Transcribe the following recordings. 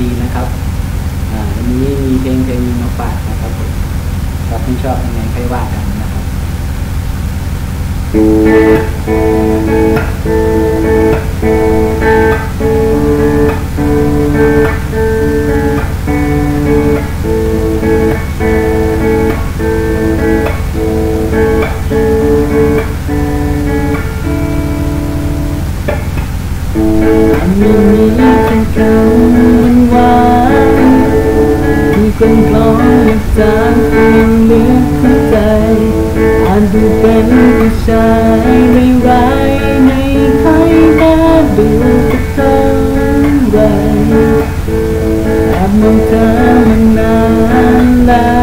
ดีนะครับอันนี้มีเพลงเพลงหนึงมาฝากนะครับผมชอบไม่ชอบยังไงค่อยว่ากันนะครับมีมี และจางเพียงเลือกเข้าใจอ่านดูเป็นผู้ชายไม่ร้ายในใครตาดูสักเท่าไรแอบมองเธอมานานแล้ว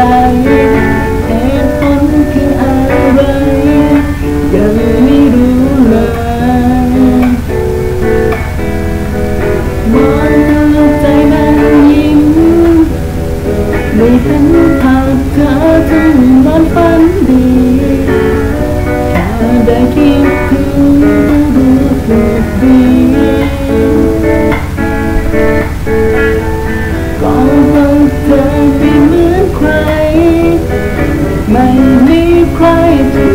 า ใค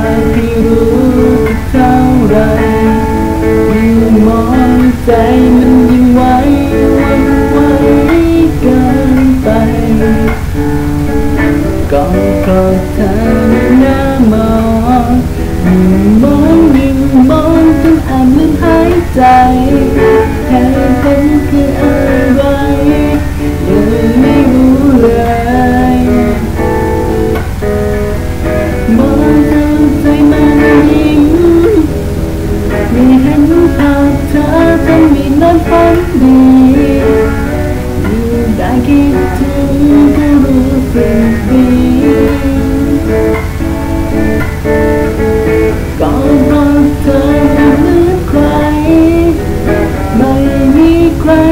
ไม่อยากให้รู้เท่าไรยิ่งมองใจมันยิ่งไหวหวันไหวกันไปก็เพราะเธอหน้ามองยิ่งมองยิ่งมองจนอาจลืมหายใจ จ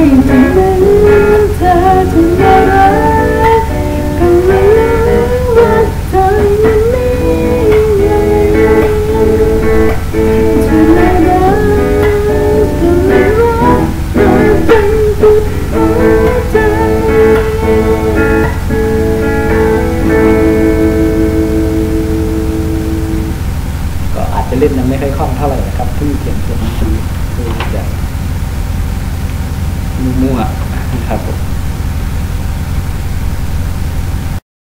ก็อาจจะเล่นยังไม่ค่อยคล่องเท่าไหร่นะครับเพิ่งเขียนเขียน ทีคื